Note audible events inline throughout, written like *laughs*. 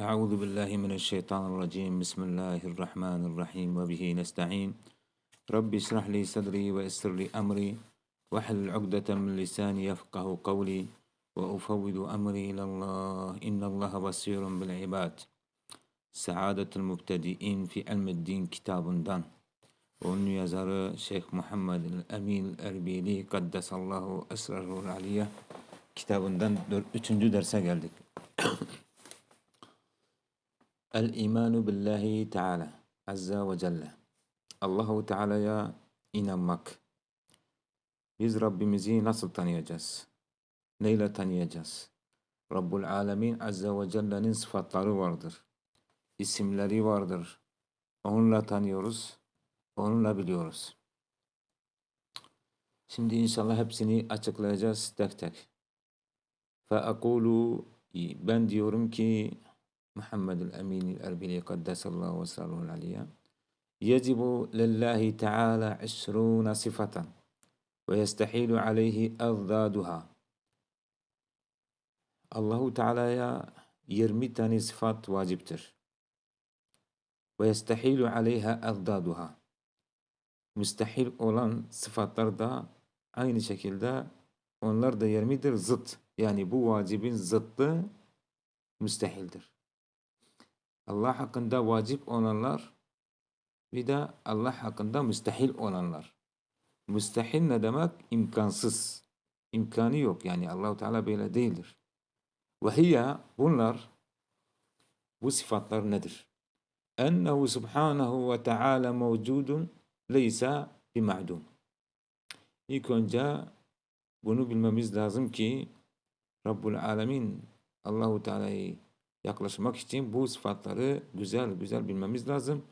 أعوذ بالله من الشيطان الرجيم. بسم الله الرحمن الرحيم. وبه نستعين. رب اشرح لي صدري ويسر لي أمري. واحلل عقدة من لساني يفقه قولي. وأفوض أمري إلى الله. إن الله بصير بالعباد. سعادة المبتدئين في علم الدين kitabından onun yazarı Şeyh Muhammed Emin Erbili Kaddesallahu Esrarul Aliyye kitabından 3. derse geldik. El-imanu billahi teala azza ve celle. Allahu Teala'ya inanmak. Biz Rabbimizi nasıl tanıyacağız? Neyle tanıyacağız? Rabbul Alemin azza ve celle'nin sıfatları vardır. İsimleri vardır. Onunla tanıyoruz. Onunla biliyoruz. Şimdi inşallah hepsini açıklayacağız tek tek. Fe akulu ben diyorum ki محمد الأمين الأربيلي قدس الله وسره العليا. يجب لله تعالى عشرون صفة ويستحيل عليه أضدادها. الله تعالى يرمتني صفات واجبتر ويستحيل عليها أضدادها. مستحيل olan sıfatlar da aynı şekilde onlar da yermidir zıt yani bu vacibin zıttı müstehildir. Allah hakkında vacip olanlar bir de Allah hakkında müstehil olanlar. Müstehil ne demek? İmkansız. İmkanı yok. Yani Allahu Teala böyle değildir. Ve hiye bunlar bu sıfatlar nedir? Ennehu subhanahu ve teala mevcudun leysa bima'dum. İlk önce bunu bilmemiz lazım ki Rabbul Alemin Allahu Teala'yı yaklaşmak için bu sıfatları güzel güzel bilmemiz lazım.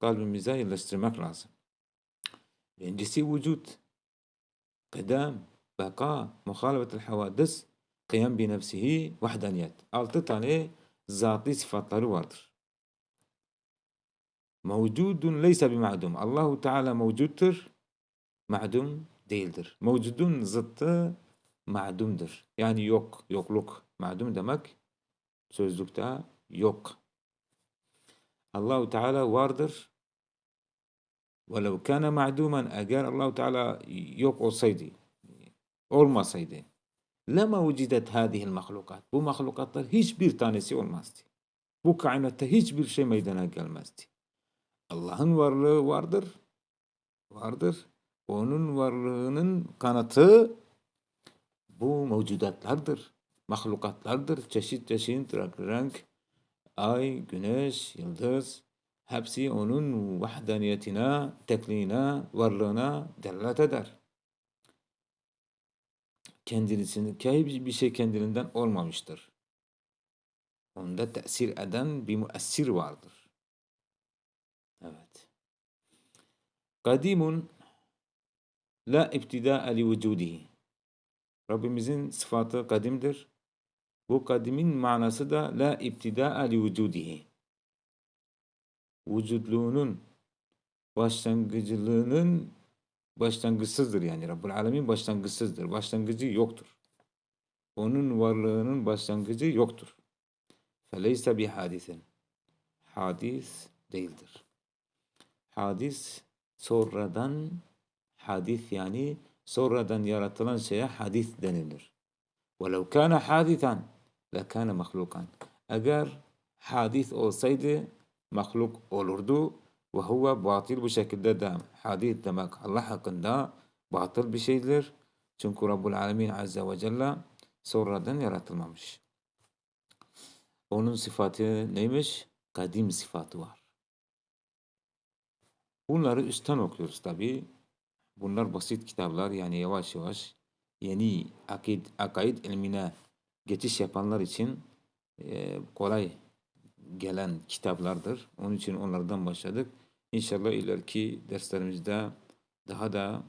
Kalbimize yerleştirmek lazım. Birincisi vücut, kıdam, beka, muhalefetel havadis, kıyam bi nefsihi, vahdaniyet. Altı tane zatlı sıfatları vardır. Mevcudun leysa bi ma'dum. Allahu Teala mevcuttur, ma'dum değildir. Mevcudun zıttı ma'dumdur. Yani yok, yokluk. Ma'dum demek sözlükte yok. Allahu Teala vardır. Velev kana ma'duman eğer Allahu Teala yok olsaydı, olmasaydı, lema vücidet hadihil mahlukat. Bu mahlukatlar hiçbir tanesi olmazdı. Bu kainatta hiçbir şey meydana gelmezdi. Allah'ın varlığı vardır. Vardır. Onun varlığının kanıtı bu mevcudatlardır mahlukatlardır. Çeşit çeşit renk ay, güneş, yıldız hepsi onun vahdaniyetine, tekliğine, varlığına delalet eder. Kendisini, bir şey kendiliğinden olmamıştır. Onda tesir eden bir müessir vardır. Evet. Kadimun la ibtida'a li vücudihi. Rabbimizin sıfatı kadimdir. Bu kadimin manası da la ibtida'a li vücudihi. Vücudluğunun başlangıcılığının başlangıçsızdır yani. Rabbul Alemin başlangıçsızdır. Başlangıcı yoktur. Onun varlığının başlangıcı yoktur. Feleyse bi hadisen. Hadis değildir. Hadis sonradan hadis yani sonradan yaratılan şeye hadis denilir. وَلَوْ كَانَ حَادِثًا lekâne mahlukan. Eğer hadis olsaydı mahluk olurdu ve huve batıl bu şekilde de hadis demek Allah hakkında batıl bir şeydir. Çünkü Rabbul Alemin Azze ve Celle sonradan yaratılmamış. Onun sıfatı neymiş? Kadim sıfatı var. Bunları üstten okuyoruz tabi. Bunlar basit kitaplar yani yavaş yavaş yeni akid, akaid ilmine geçiş yapanlar için e, kolay gelen kitaplardır. Onun için onlardan başladık. İnşallah ileriki derslerimizde daha da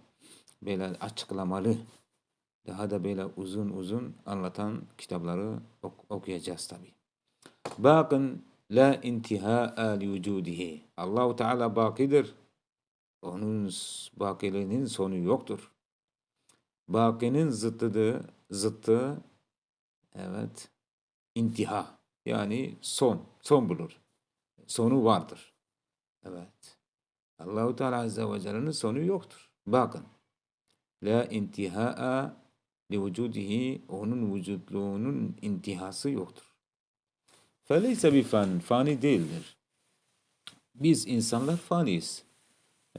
böyle açıklamalı, daha da böyle uzun uzun anlatan kitapları ok okuyacağız tabi. Bakın la intihaa li vücudihi. Allahu Teala bakidir. Onun bakiliğinin sonu yoktur. Bakinin zıttıdır, zıttı Evet. İntiha. Yani son, son bulur. Sonu vardır. Evet. Allahu Teala Azze ve Celle'nin sonu yoktur. Bakın. La intihaa li vücudihi onun vücutluğunun intihası yoktur. Feleyse bir fan, fani değildir. Biz insanlar faniyiz.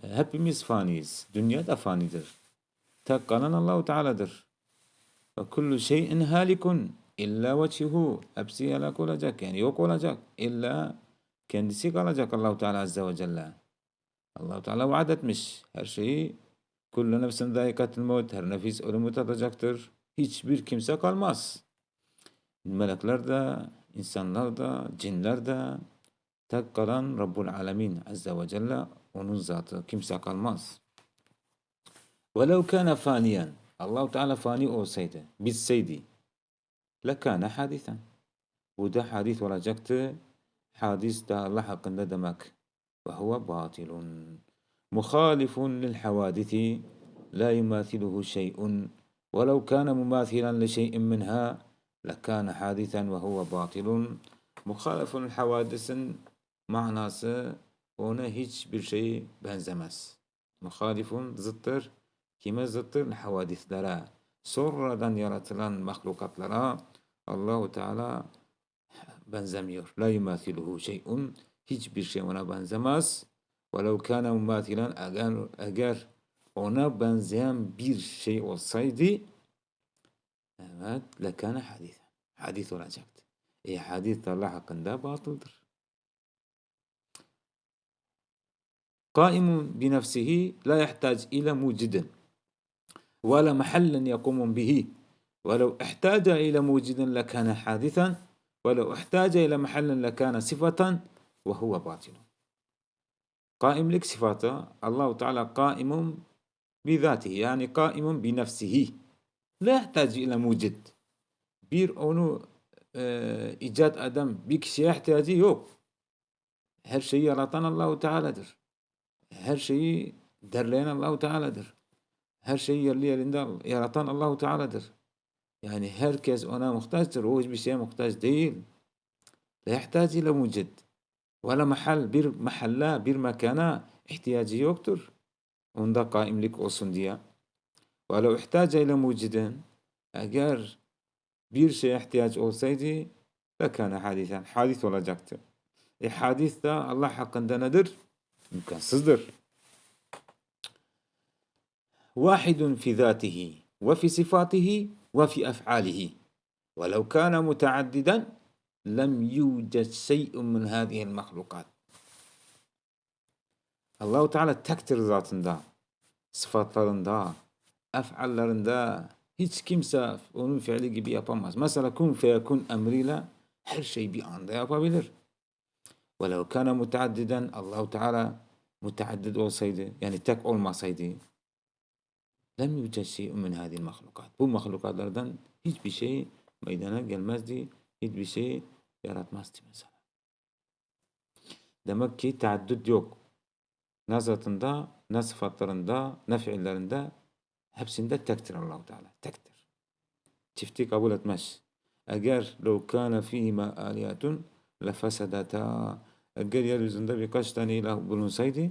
Hepimiz faniyiz. Dünya da fanidir. Tek kalan Allahu Teala'dır. Ve kullu şeyin halikun illa vecihu. Hepsi helak olacak yani yok olacak. İlla kendisi kalacak Allahu Teala Azze ve Celle. Allahu Teala vaat etmiş. Her şeyi kullu nefsin zayikatil mevt. Her nefis ölümü tadacaktır. Hiçbir kimse kalmaz. Melekler de, insanlar da, cinler de tek kalan Rabbul Alemin Azze ve Celle onun zatı. Kimse kalmaz. وَلَوْ كَانَ فَانِيًا Allahu Teala fani olsaydı, bitseydi, لكان حادثا. وده حديث ورجكت حديث ده لحق ندمك وهو باطل مخالف للحوادث لا يماثله شيء. ولو كان مماثلا لشيء منها لكان حادثا وهو باطل مخالف للحوادث معنى هنا هيتش بالشيء بنزمس. مخالف زطر كما زطر الحوادث لرا سردا يرتلان مخلوقات لرا. Allahu Teala benzemiyor. La yumathiluhu şey'un. Hiçbir şey ona benzemez. وَلَوْ كَانَ مُمَاثِلًا eğer, eğer ona benzeyen bir şey olsaydı evet lekâne hadis. Hadis olacaktı. E hadis Allah hakkında batıldır. قائم بنفسه لا يحتاج إلى موجد ولا محلا يقوم به ولو احتاج إلى موجد لكان حادثا ولو احتاج إلى محل لكان صفة وهو باطل. قائم لك صفات. الله تعالى قائم بذاته يعني قائم بنفسه. لا يحتاج إلى موجد. بير أونو آه، إيجاد آدم بك شيء يحتاج يوب هر شيء يرطان الله تعالى در. هر شيء در لنا الله تعالى در. هر شيء يرلي يرطان الله تعالى در. Yani herkes ona muhtaçtır. O hiçbir şeye muhtaç değil. La yahtac ile mucid. Ve mahal bir mahalla, bir mekana ihtiyacı yoktur. Onda kaimlik olsun diye. Ve la ihtaca ile mucidin. Eğer bir şeye ihtiyaç olsaydı lekâne hadisen. Hadis olacaktı. E hadis de Allah hakkında nedir? İmkansızdır. Vahidun fi zatihi ve fi sifatihi وفي أفعاله ولو كان متعددا لم يوجد شيء من هذه المخلوقات الله تعالى تكتر ذات دا صفات دا أفعال ذاتنده صفاتلرنده أفعالرنده هيت كيمسا onun fiili gibi yapamaz. Mesela kun feyakun emriyle her şeyi bir anda yapabilir. ولو كان متعددا الله تعالى متعدد يعني تك أول ما olmasaydı lem yüced şey'un min hadil mahlukat. Bu mahlukatlardan hiçbir şey meydana gelmezdi, hiçbir şey yaratmazdı mesela. Demek ki taaddüt yok. Ne zatında, ne sıfatlarında, ne fiillerinde hepsinde tektir Allahu Teala. Tektir. Çifti kabul etmez. Eğer لو كان فيهما آليات لفسدتا eğer yeryüzünde birkaç tane ilah bulunsaydı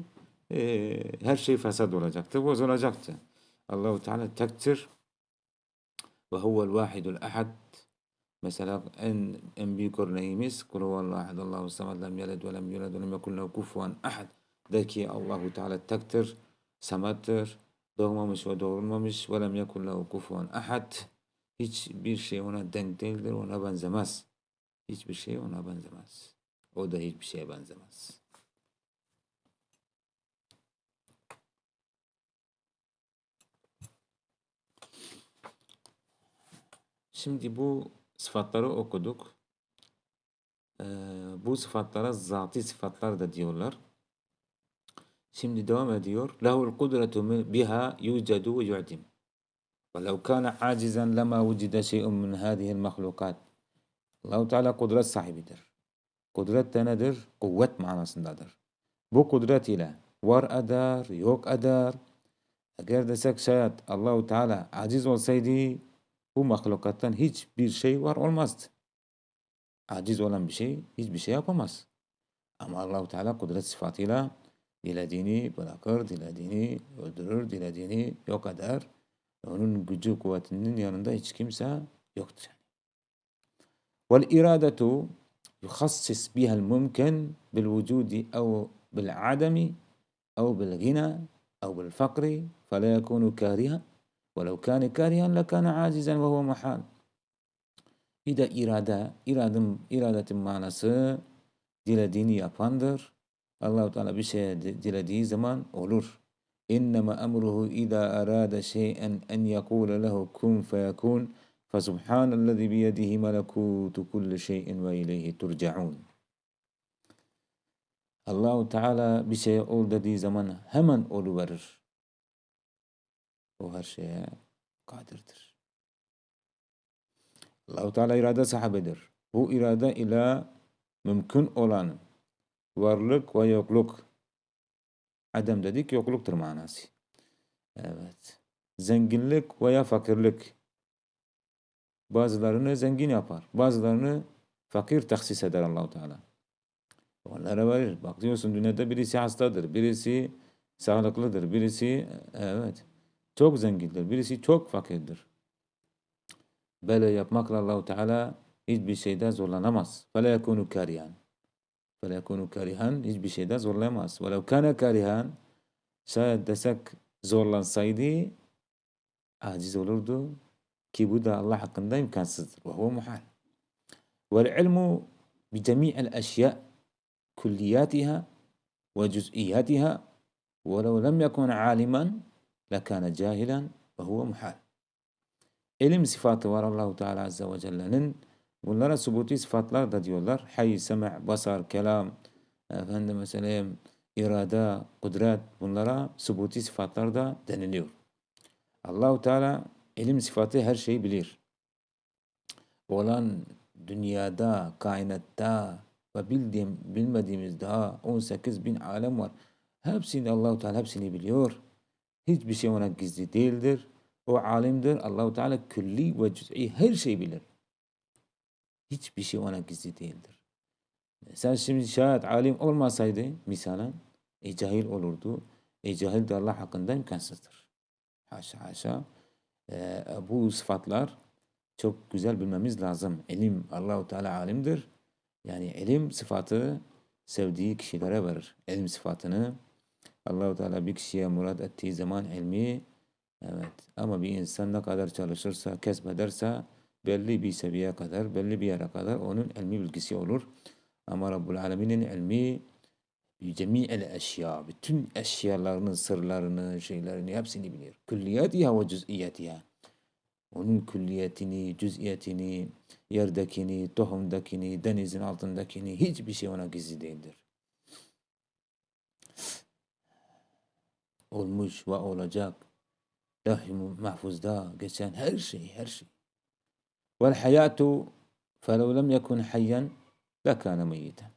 e, her şey fesat olacaktı, bozulacaktı. Allahu Teala tektir ve huvel vahidul ahad Mesela en, en büyük örneğimiz Kul huvallahu ahad Allahu samed lem yeled ve lem yulad ve lem yekun lehu kufuven ahad der ki Allahu Teala tektir, samettir, doğmamış ve doğurulmamış ve lem yekun lehu kufuven ahad hiçbir şey ona denk değildir, ona benzemez. Hiçbir şey ona benzemez. O da hiçbir şeye benzemez. Şimdi bu sıfatları okuduk. Ee, bu sıfatlara zati sıfatlar da diyorlar. Şimdi devam ediyor. Lehul kudretu biha yucedu ve yu'dim. ولو كان عاجزا لما وجد شيء من هذه المخلوقات. Allahu Teala kudret sahibidir. Kudret de nedir? Kuvvet manasındadır. Bu kudret ile var eder, yok eder. Eğer desek şayet Allahu Teala aciz olsaydı bu mahlukattan hiçbir şey var olmazdı. Aciz olan bir şey hiçbir şey yapamaz. Ama Allahu Teala kudret sıfatıyla dilediğini bırakır, dilediğini öldürür, dilediğini yok eder. Onun gücü kuvvetinin yanında hiç kimse yoktur. والإرادة يخصص بها الممكن بالوجود أو بالعدم أو بالغنى أو بالفقر فلا يكون كارها ولو كان كارها لكان عاجزا وهو محال İde irade, iradım, iradetin manası dilediğini yapandır. Allahu Teala bir şey dilediği zaman olur. İnnema emruhu iza arada şey'en en yekule lehu kun feyekun. Fesubhanellezi biyedihi melekutu kulli şeyin ve ileyhi turcaun. Allahu Teala bir şey ol dediği zaman hemen oluverir. O her şeye kadirdir. Allahu Teala irade sahibidir. Bu irade ile mümkün olan varlık ve yokluk. Adem dedik yokluktur manası. Evet. Zenginlik veya fakirlik. Bazılarını zengin yapar. Bazılarını fakir taksis eder Allahu Teala. Onlara verir. Bak diyorsun dünyada birisi hastadır, birisi sağlıklıdır, birisi evet çok zengindir. Birisi çok fakirdir. Böyle yapmakla Allahu Teala hiçbir şeyde zorlanamaz. Fele yekunu karihan. Fele yekunu karihan hiçbir şeyde zorlanamaz. Velev kana karihan şayet desek zorlansaydı aciz olurdu. Ki bu da Allah hakkında imkansızdır. Ve huve muhal. Vel ilmu bi cemi'el eşya kulliyatiha ve cüz'iyatiha ve lev lem yekun lekâne cahilen ve huve muhal. Elim sıfatı var Allahu Teala Azze ve Celle'nin. Bunlara subuti sıfatlar da diyorlar. Hay, sema' basar, kelam, efendim mesela irada, kudret bunlara subuti sıfatlar da deniliyor. Allahu Teala elim sıfatı her şeyi bilir. Olan dünyada, kainatta ve bildiğim, bilmediğimiz daha 18 bin alem var. Hepsini Allahu Teala hepsini biliyor. Hiçbir şey ona gizli değildir. O alimdir. Allahu Teala külli ve cüz'i her şeyi bilir. Hiçbir şey ona gizli değildir. Sen şimdi şayet alim olmasaydı misalen e cahil olurdu. E cahil de Allah hakkında imkansızdır. Haşa haşa. Ee, bu sıfatlar çok güzel bilmemiz lazım. İlim Allahu Teala alimdir. Yani ilim sıfatı sevdiği kişilere verir. İlim sıfatını Allahu Teala bir kişiye murad ettiği zaman ilmi Evet. Ama bir insan ne kadar çalışırsa, kesbederse belli bir seviyeye kadar, belli bir yere kadar onun ilmi bilgisi olur. Ama Rabbul Alemin'in ilmi cemi'el eşya, bütün eşyalarının sırlarını, şeylerini hepsini bilir. Külliyatiha ve cüz'iyatiha. Onun külliyetini, cüz'iyetini, yerdekini, tohumdakini, denizin altındakini hiçbir şey ona gizli değildir. Olmuş ve olacak Levh-i mahfuzda geçen her şey, her şey. Vel hayatu felev lem yekun hayyen lekâne meyyiten.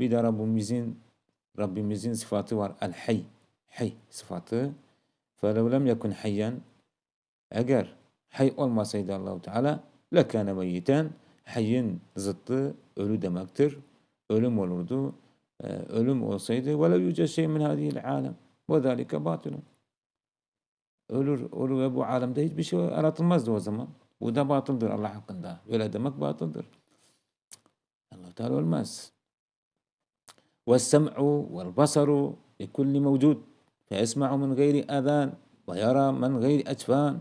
Bir de Rabbimizin Rabbimizin sıfatı var. El hay. Hay sıfatı. Felev lem yekun hayyen eğer hay olmasaydı Allahu Teala lekâne meyyiten hayyin zıttı ölü demektir. Ölüm olurdu. Ee, ölüm olsaydı velev yüce şey min hadihil alem zâlike batilun ölür, olur ve bu alemde hiçbir şey aratılmazdı o zaman. Bu da batıldır Allah hakkında. Öyle demek batıldır. Allah Teala olmaz. والسمع والبصر لكل موجود فيسمع من غير أذان ويرى من غير أجفان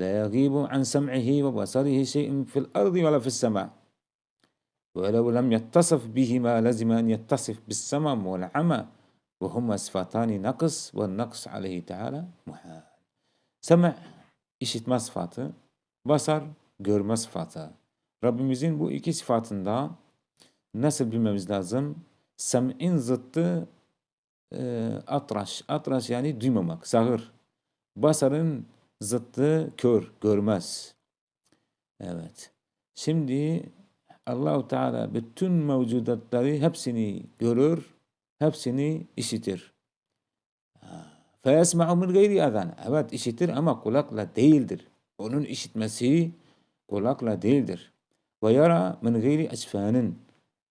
لا يغيب عن سمعه وبصره شيء في الأرض ولا في السماء ولو لم يتصف بهما لزم أن يتصف بالسمم والعمى ve huma sıfatani nakıs ve nakıs aleyhi teala muhal. Seme işitme sıfatı, basar görme sıfatı. Rabbimizin bu iki sıfatında nasıl bilmemiz lazım? Sem'in zıttı e, atraş. Atraş yani duymamak, sağır. Basarın zıttı kör, görmez. Evet. Şimdi Allahu Teala bütün mevcudatları hepsini görür hepsini işitir. فَيَسْمَعُ مِنْ gayri اَذَانِ Evet işitir ama kulakla değildir. Onun işitmesi kulakla değildir. Ve yara min gayri esfanin.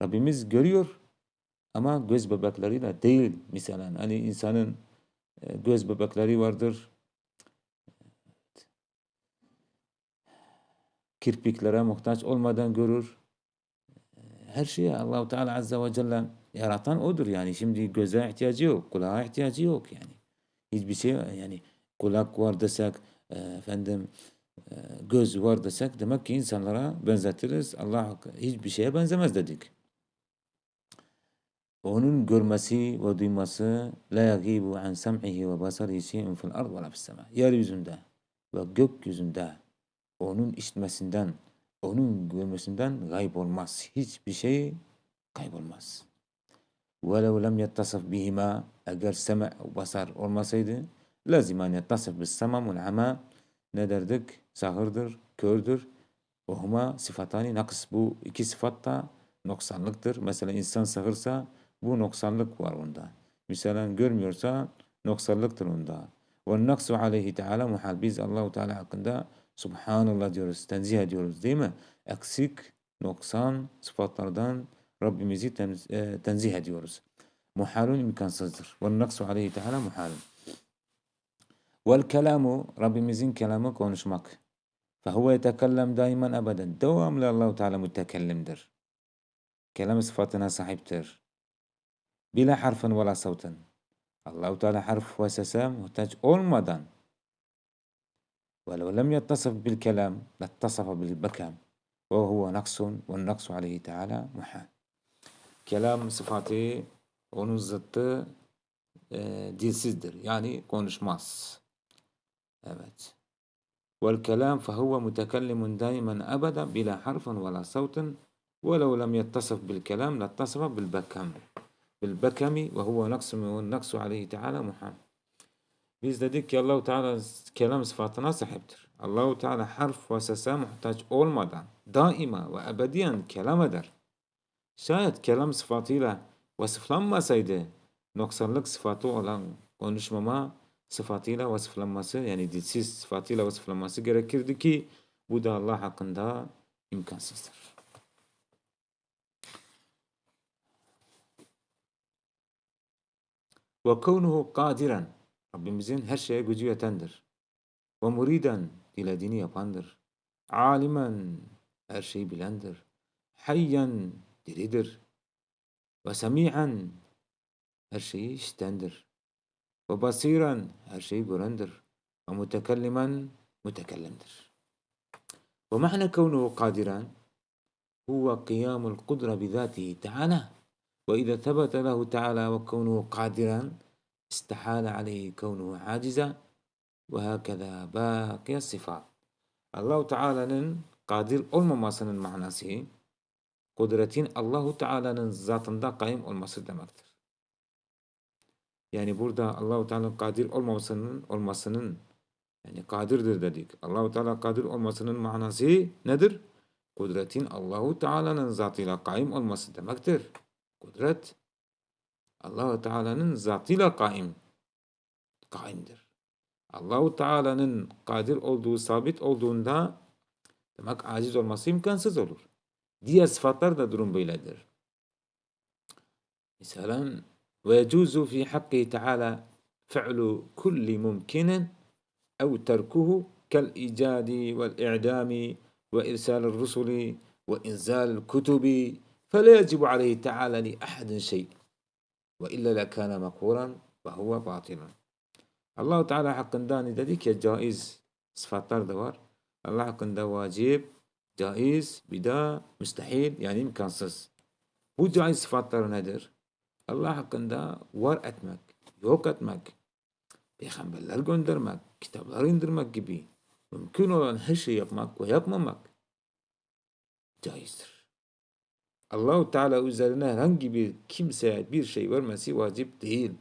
Rabbimiz görüyor ama göz bebekleriyle değil. Mesela hani insanın e, göz bebekleri vardır. Kirpiklere muhtaç olmadan görür. Her şeyi Allahu Teala Azze ve Celle yaratan odur yani. Şimdi göze ihtiyacı yok, kulağa ihtiyacı yok yani. Hiçbir şey yani kulak var desek, e, efendim e, göz var desek demek ki insanlara benzetiriz. Allah hiçbir şeye benzemez dedik. Onun görmesi ve duyması la yagibu an sam'ihi ve basarihi şey'un fil ard ve la fis sema. Yeryüzünde ve gökyüzünde onun işitmesinden, onun görmesinden gayb olmaz. Hiçbir şey kaybolmaz. وَلَوْ لَمْ يَتَّصف بِهِمَا Eğer sema basar olmasaydı lazim an yettasif bis semam vel ama ne derdik? Sahırdır, kördür. Ohuma sıfatani nakıs. Bu iki sıfat da noksanlıktır. Mesela insan sahırsa bu noksanlık var onda. Mesela görmüyorsa noksanlıktır onda. Ve naksu aleyhi teala muhal. Biz Allahu Teala hakkında Subhanallah diyoruz, tenzih ediyoruz değil mi? Eksik, noksan sıfatlardan ربي مزيد آه، تنزيه ديورس محال من كان صدر. والنقص عليه تعالى محال. والكلام ربي مزين كلامك ونشمك. فهو يتكلم دائما أبدا. دوام لله تعالى متكلم در. كلام صفاتنا صاحب تر بلا حرف ولا صوت. الله تعالى حرف وسسا محتاج أول مدن ولو لم يتصف بالكلام لاتصف بالبكام وهو نقص والنقص عليه تعالى محال. Kelam sıfatı onun zıttı e, dilsizdir. Yani konuşmaz. Evet. والكلام فهو متكلم دائما أبدا بلا حرف ولا صوت ولو لم يتصف بالكلام لاتصف بالبكم بالبكم وهو نقص والنقص عليه تعالى محال Biz dedik ki Allahu Teala kelam sıfatına sahiptir. Allahu Teala harf ve sese muhtaç olmadan daima ve ebediyen kelam eder. Şayet kelam sıfatıyla vasıflanmasaydı noksanlık sıfatı olan konuşmama sıfatıyla vasıflanması yani dilsiz sıfatıyla vasıflanması gerekirdi ki bu da Allah hakkında imkansızdır. Ve kavnuhu kadiren Rabbimizin her şeye gücü yetendir. Ve muriden dilediğini yapandır. Alimen her şeyi bilendir. Hayyen يريدر. وسميعا هر شيء ستاندر وبصيرا هر شيء برندر ومتكلما متكلمدر. ومعنى كونه قادرا هو قيام القدرة بذاته تعالى. وإذا ثبت له تعالى وكونه قادرا استحال عليه كونه عاجزا. وهكذا باقي الصفات. الله تعالى قادر أول olmamasının معناه kudretin Allahu Teala'nın zatında kayım olması demektir. Yani burada Allahu Teala'nın kadir olmamasının olmasının yani kadirdir dedik. Allahu Teala kadir olmasının manası nedir? Kudretin Allahu Teala'nın zatıyla kayım olması demektir. Kudret Allahu Teala'nın zatıyla kaim kaimdir. Allahu Teala'nın kadir olduğu sabit olduğunda demek aciz olması imkansız olur. diğer sıfatlar da durum böyledir. Mesela ويجوز في حقه تعالى فعل كل ممكن أو تركه كالإيجاد والإعدام وإرسال الرسل وإنزال الكتب فلا يجب عليه تعالى لأحد شيء وإلا لكان مقهورا وهو باطلا الله تعالى حقندان ذلك جائز sıfatlar da var. Allah hakkında vacip caiz, bida, müstehil yani imkansız. Bu caiz sıfatlar nedir? Allah hakkında var etmek, yok etmek, peygamberler göndermek, kitaplar indirmek gibi mümkün olan her şeyi yapmak ve yapmamak caizdir. Allahu Teala üzerine herhangi bir kimseye bir şey vermesi vacip değil.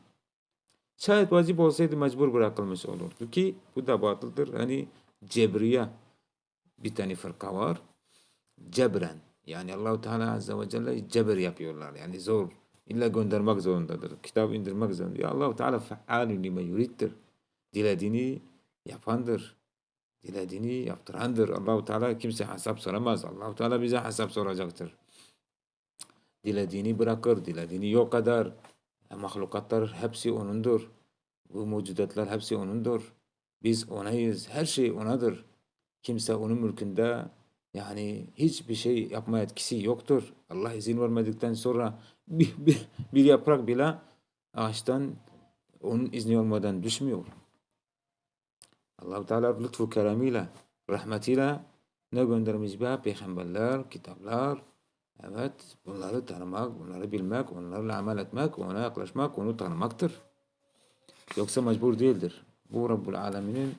Şayet vacip olsaydı mecbur bırakılmış olurdu ki bu da batıldır. Hani cebriye bir tane fırka var. Cebren yani Allahu Teala Azze ve Celle cebir yapıyorlar. Yani zor. İlla göndermek zorundadır. Kitap indirmek zorundadır. Ya Allahu Teala fealun lime yuriddir. Dilediğini yapandır. Dilediğini yaptırandır. Allahu Teala kimse hesap soramaz. Allahu Teala bize hesap soracaktır. Dilediğini bırakır, dilediğini yok eder. E, mahlukatlar hepsi O'nundur. Bu mevcudatlar hepsi O'nundur. Biz O'nayız. Her şey O'nadır. Kimse O'nun mülkünde yani hiçbir şey yapma etkisi yoktur. Allah izin vermedikten sonra *laughs* bir, bir, bir yaprak bile ağaçtan onun izni olmadan düşmüyor. Allah-u Teala lütfu keremiyle, rahmetiyle ne göndermiş be? Peygamberler, kitaplar. Evet, bunları tanımak, bunları bilmek, onlarla amel etmek, ona yaklaşmak, onu tanımaktır. Yoksa mecbur değildir. Bu Rabbul Alemin'in